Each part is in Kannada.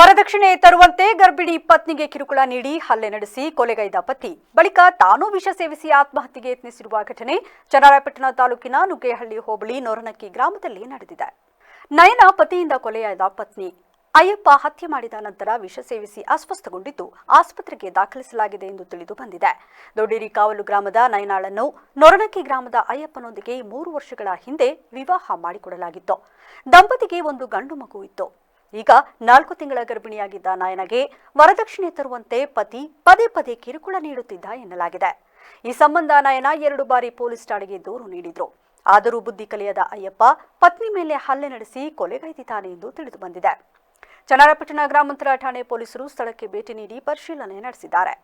ವರದಕ್ಷಿಣೆ ತರುವಂತೆ ಗರ್ಭಿಣಿ ಪತ್ನಿಗೆ ಕಿರುಕುಳ ನೀಡಿ ಹಲ್ಲೆ ನಡೆಸಿ ಕೊಲೆಗೈದ ಪತಿ. ಬಳಿಕ ತಾನೂ ವಿಷ ಸೇವಿಸಿ ಆತ್ಮಹತ್ಯೆಗೆ ಯತ್ನಿಸಿರುವ ಘಟನೆ ಚನ್ನರಾಯಪಟ್ಟಣ ತಾಲೂಕಿನ ನುಗ್ಗೇಹಳ್ಳಿ ಹೋಬಳಿ ನೊರನಕ್ಕಿ ಗ್ರಾಮದಲ್ಲಿ ನಡೆದಿದೆ. ನಯನ ಪತಿಯಿಂದ ಕೊಲೆಯಾದ ಪತ್ನಿ. ಅಯ್ಯಪ್ಪ ಹತ್ಯೆ ಮಾಡಿದ ನಂತರ ವಿಷ ಸೇವಿಸಿ ಅಸ್ವಸ್ಥಗೊಂಡಿದ್ದು ಆಸ್ಪತ್ರೆಗೆ ದಾಖಲಿಸಲಾಗಿದೆ ಎಂದು ತಿಳಿದು ಬಂದಿದೆ. ದೊಡ್ಡೇರಿ ಕಾವಲು ಗ್ರಾಮದ ನಯನಾಳನ್ನು ನೊರನಕ್ಕಿ ಗ್ರಾಮದ ಅಯ್ಯಪ್ಪನೊಂದಿಗೆ ಮೂರು ವರ್ಷಗಳ ಹಿಂದೆ ವಿವಾಹ ಮಾಡಿಕೊಡಲಾಗಿತ್ತು. ದಂಪತಿಗೆ ಒಂದು ಗಂಡು ಮಗು ಇತ್ತು. ಈಗ ನಾಲ್ಕು ತಿಂಗಳ ಗರ್ಭಿಣಿಯಾಗಿದ್ದ ನಾಯನಗೆ ವರದಕ್ಷಿಣೆ ತರುವಂತೆ ಪತಿ ಪದೇ ಪದೇ ಕಿರುಕುಳ ನೀಡುತ್ತಿದ್ದ ಎನ್ನಲಾಗಿದೆ. ಈ ಸಂಬಂಧ ನಾಯನ ಎರಡು ಬಾರಿ ಪೊಲೀಸ್ ಠಾಣೆಗೆ ದೂರು ನೀಡಿದ್ರು. ಆದರೂ ಬುದ್ಧಿ ಕಲಿಯದ ಅಯ್ಯಪ್ಪ ಪತ್ನಿ ಮೇಲೆ ಹಲ್ಲೆ ನಡೆಸಿ ಕೊಲೆಗೈದಿದ್ದಾನೆ ಎಂದು ತಿಳಿದು ಬಂದಿದೆ. ಚನ್ನರಾಯಪಟ್ಟಣ ಗ್ರಾಮಾಂತರ ಠಾಣೆ ಪೊಲೀಸರು ಸ್ಥಳಕ್ಕೆ ಭೇಟಿ ನೀಡಿ ಪರಿಶೀಲನೆ ನಡೆಸಿದ್ದಾರೆ.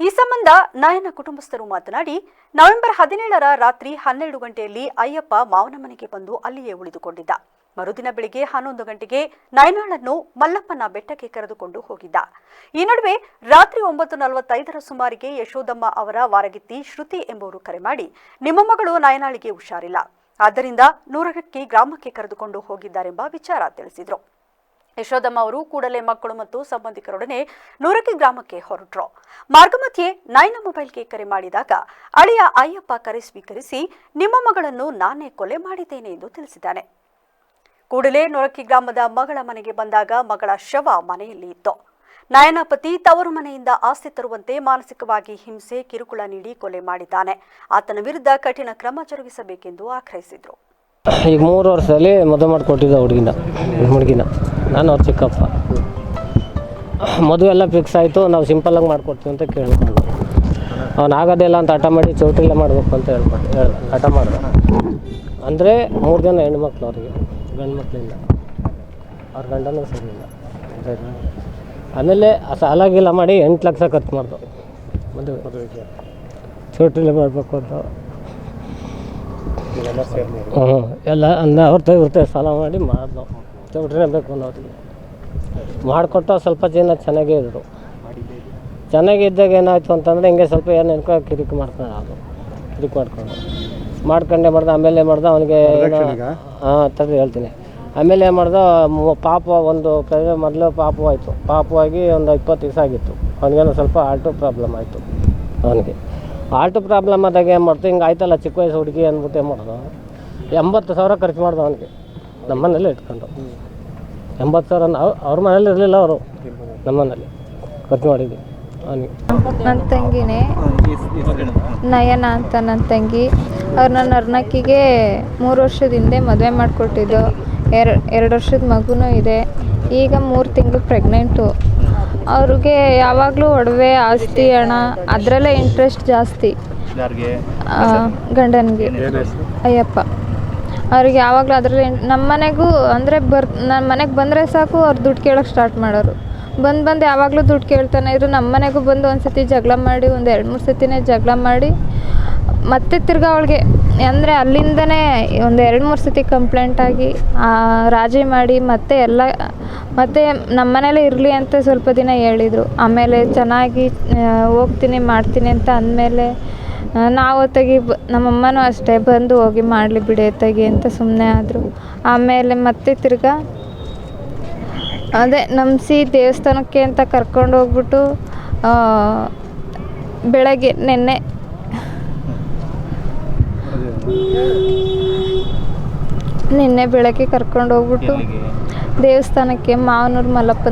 ಈ ಸಂಬಂಧ ನಾಯನ ಕುಟುಂಬಸ್ಥರು ಮಾತನಾಡಿ, ನವೆಂಬರ್ ಹದಿನೇಳರ ರಾತ್ರಿ ಹನ್ನೆರಡು ಗಂಟೆಯಲ್ಲಿ ಅಯ್ಯಪ್ಪ ಮಾವನ ಮನೆಗೆ ಬಂದು ಅಲ್ಲಿಯೇ ಉಳಿದುಕೊಂಡಿದ್ದ. ಮರುದಿನ ಬೆಳಿಗ್ಗೆ ಹನ್ನೊಂದು ಗಂಟೆಗೆ ನಯನಾಳನ್ನು ಮಲ್ಲಪ್ಪನ ಬೆಟ್ಟಕ್ಕೆ ಕರೆದುಕೊಂಡು ಹೋಗಿದ್ದ. ಈ ನಡುವೆ ರಾತ್ರಿ ಒಂಬತ್ತು ನಲವತ್ತೈದರ ಸುಮಾರಿಗೆ ಯಶೋದಮ್ಮ ಅವರ ವಾರಗಿತ್ತಿ ಶ್ರುತಿ ಎಂಬುವರು ಕರೆ ಮಾಡಿ, ನಿಮ್ಮ ಮಗಳು ನಯನಾಳಿಗೆ ಹುಷಾರಿಲ್ಲ. ಆದ್ದರಿಂದ ನೂರಕ್ಕೆ ಗ್ರಾಮಕ್ಕೆ ಕರೆದುಕೊಂಡು ಹೋಗಿದ್ದಾರೆಂಬ ವಿಚಾರ ತಿಳಿಸಿದರು. ಯಶೋದಮ್ಮ ಅವರು ಕೂಡಲೇ ಮಕ್ಕಳು ಮತ್ತು ಸಂಬಂಧಿಕರೊಡನೆ ನೂರಕ್ಕೆ ಗ್ರಾಮಕ್ಕೆ ಹೊರಟ್ರು. ಮಾರ್ಗಮಧ್ಯೆ ನೈನ ಮೊಬೈಲ್ಗೆ ಕರೆ ಮಾಡಿದಾಗ, ಅಳಿಯ ಅಯ್ಯಪ್ಪ ಕರೆ ಸ್ವೀಕರಿಸಿ, ನಿಮ್ಮ ಮಗಳನ್ನು ನಾನೇ ಕೊಲೆ ಮಾಡಿದ್ದೇನೆ ಎಂದು ತಿಳಿಸಿದ್ದಾನೆ. ಕೂಡಲೇ ನೊರಕಿ ಗ್ರಾಮದ ಮಗಳ ಮನೆಗೆ ಬಂದಾಗ ಮಗಳ ಶವ ಮನೆಯಲ್ಲಿ ಇತ್ತು ನಯನಾಪತಿ ತವರು ಮನೆಯಿಂದ ಆಸ್ತಿ ತರುವಂತೆ ಮಾನಸಿಕವಾಗಿ ಹಿಂಸೆ, ಕಿರುಕುಳ ನೀಡಿ ಕೊಲೆ ಮಾಡಿದ್ದಾನೆ. ಆತನ ವಿರುದ್ಧ ಕಠಿಣ ಕ್ರಮ ಜರುಗಿಸಬೇಕೆಂದು ಆಗ್ರಹಿಸಿದರು. ಈಗ ಮೂರು ವರ್ಷದಲ್ಲಿ ಮದುವೆ ಮಾಡಿಕೊಟ್ಟಿದ್ದ ಹುಡುಗಿನ ಹುಡುಗಿನ. ನಾನು ಅವ್ರ ಚಿಕ್ಕಪ್ಪ. ಮದುವೆ ಎಲ್ಲ ಫಿಕ್ಸ್ ಆಯಿತು, ನಾವು ಸಿಂಪಲ್ಲಾಗಿ ಮಾಡ್ಕೊಡ್ತೀವಿ ಅಂತ ಕೇಳ್ಕೊಂಡು ಅವ್ನು ಆಗೋದಿಲ್ಲ ಅಂತ ಹಠ ಮಾಡಿ ಚೌಟಿಲ್ಲ ಮಾಡಬೇಕು ಅಂತ ಹೇಳ್ಕೊಂಡು ಹೇಳ ಹಠ ಮಾಡಿದ. ಅಂದರೆ ಮೂರು ಜನ ಹೆಣ್ಮಕ್ಳು ಅವ್ರಿಗೆ. ಗಂಡು ಮಕ್ಕಳಿಲ್ಲ ಅವ್ರ ಗಂಡನೂ ಸರಿಯಿಲ್ಲ? ಆಮೇಲೆ ಆ ಸಾಲಾಗಿಲ್ಲ ಮಾಡಿ ಎಂಟು ಲಕ್ಷ ಖರ್ಚು ಮಾಡ್ದು. ಮದುವೆ. ಚೌಟಿಲ್ಲ ಮಾಡಬೇಕು ಅಂತ. ಹ್ಞೂ ಎಲ್ಲ ಅಂದ ಅವ್ರ ಇರ್ತೆ ಸಾಲ ಮಾಡಿ ಮಾಡಿದ್ವು ಚೌಟ್ರಿನೇ ಬೇಕು ಅನ್ನೋರಿಗೆ ಮಾಡಿಕೊಟ್ಟು ಸ್ವಲ್ಪ ಜನ ಚೆನ್ನಾಗೇ ಇದ್ದರು ಚೆನ್ನಾಗಿದ್ದಾಗ ಏನಾಯಿತು ಅಂತಂದರೆ ಹಿಂಗೆ ಸ್ವಲ್ಪ ಏನು ಅನ್ಕೋ ಕಿರಿಕ್ ಮಾಡ್ತಾರೆ ಅದು. ಕಿರಿಕ್ ಮಾಡ್ಕೊಂಡು. ಮಾಡ್ಕೊಂಡೆ ಮಾಡ್ದೆ ಆಮೇಲೆ ಮಾಡ್ದೆ ಅವನಿಗೆ ಹಾಂ ತಡಿ ಹೇಳ್ತೀನಿ. ಆಮೇಲೆ ಏನು ಮಾಡ್ದೆ ಪಾಪ ಒಂದು ಕಡೆ ಮೊದಲು ಪಾಪು ಆಯಿತು ಪಾಪು ಆಗಿ ಒಂದು ಇಪ್ಪತ್ತು ದಿವಸ ಆಗಿತ್ತು. ಅವನಿಗೇನೋ ಸ್ವಲ್ಪ ಆಲ್ಟು ಪ್ರಾಬ್ಲಮ್ ಆಯಿತು ಅವನಿಗೆ. ಆಲ್ಟು ಪ್ರಾಬ್ಲಮ್ ಆದಾಗ ಏನು ಮಾಡ್ತು ಹಿಂಗೆ ಆಯ್ತಲ್ಲ ಚಿಕ್ಕ ವಯಸ್ಸು ಹುಡುಗಿ ಅಂದ್ಬಿಟ್ಟು ಏನು ಮಾಡ್ದು? ಎಂಬತ್ತು ಸಾವಿರ ಖರ್ಚು ಮಾಡ್ದೆ ಅವನಿಗೆ. ನಮ್ಮ ಮನೇಲಿ ಇಟ್ಕೊಂಡು. ಎಂಬತ್ತು ಸಾವಿರ ಅವ್ರ ಮನೇಲಿ ಇರಲಿಲ್ಲ ಅವರು. ನಮ್ಮ ಮನೇಲಿ ಖರ್ಚು ಮಾಡಿದ್ವಿ. ನನ್ನ ತಂಗಿನೇ. ನಯನ ಅಂತ ನನ್ನ ತಂಗಿ. ಅವ್ರು ನನ್ನ ಅರ್ನಕ್ಕಿಗೆ ಮೂರು ವರ್ಷದ ಹಿಂದೆ ಮದುವೆ ಮಾಡಿಕೊಟ್ಟಿದ್ದು. ಎರ ಎರಡು ವರ್ಷದ ಮಗುನೂ ಇದೆ. ಈಗ ಮೂರು ತಿಂಗಳು ಪ್ರೆಗ್ನೆಂಟು. ಅವ್ರಿಗೆ ಯಾವಾಗಲೂ ಒಡವೆ ಆಸ್ತಿ ಹಣ ಅದರಲ್ಲೇ ಇಂಟ್ರೆಸ್ಟ್ ಜಾಸ್ತಿ. ಗಂಡನಿಗೆ. ಅಯ್ಯಪ್ಪ. ಅವ್ರಿಗೆ ಯಾವಾಗಲೂ ಅದರಲ್ಲಿ ನಮ್ಮ ಮನೆಗೂ ಅಂದರೆ ಬರ್ ನನ್ನ ಮನೆಗೆ ಬಂದರೆ ಸಾಕು ಅವ್ರು ದುಡ್ಡು ಕೇಳೋಕೆ ಸ್ಟಾರ್ಟ್ ಮಾಡೋರು. ಬಂದು ಬಂದು ಯಾವಾಗಲೂ ದುಡ್ಡು ಕೇಳ್ತಾನೆ ಇದ್ರು ನಮ್ಮ ಮನೆಗೂ ಬಂದು ಒಂದು ಸತಿ ಜಗಳ ಮಾಡಿ, ಒಂದು ಎರಡು ಮೂರು ಸತಿನೇ ಜಗಳ ಮಾಡಿ, ಮತ್ತೆ ತಿರ್ಗಾ ಅವಳಿಗೆ, ಅಂದರೆ ಅಲ್ಲಿಂದನೇ ಒಂದು ಎರಡು ಮೂರು ಸತಿ ಕಂಪ್ಲೇಂಟ್ ಆಗಿ ರಾಜಿ ಮಾಡಿ, ಮತ್ತೆ ಎಲ್ಲ, ಮತ್ತೆ ನಮ್ಮ ಮನೇಲೇ ಇರಲಿ ಅಂತ ಸ್ವಲ್ಪ ದಿನ ಹೇಳಿದರು. ಆಮೇಲೆ ಚೆನ್ನಾಗಿ ಹೋಗ್ತೀನಿ, ಮಾಡ್ತೀನಿ ಅಂತ ಅಂದಮೇಲೆ ನಾವು ತೆಗಿ ಬ, ನಮ್ಮಮ್ಮನೂ ಅಷ್ಟೇ ಬಂದು ಹೋಗಿ ಮಾಡಲಿ ಬಿಡಿ ತೆಗಿ ಅಂತ ಸುಮ್ಮನೆ ಆದರು. ಆಮೇಲೆ ಮತ್ತೆ ತಿರ್ಗಾ ಅದೇ ನಂಬಿಸಿ ದೇವಸ್ಥಾನಕ್ಕೆ ಅಂತ ಕರ್ಕೊಂಡು ಹೋಗ್ಬಿಟ್ಟು ಬೆಳಗ್ಗೆ ನೆನ್ನೆ. ನಿನ್ನೆ ಬೆಳಗ್ಗೆ ಕರ್ಕೊಂಡು ಹೋಗ್ಬಿಟ್ಟು ದೇವಸ್ಥಾನಕ್ಕೆ ಮಾವನೂರು ಮಲ್ಲಪ್ಪ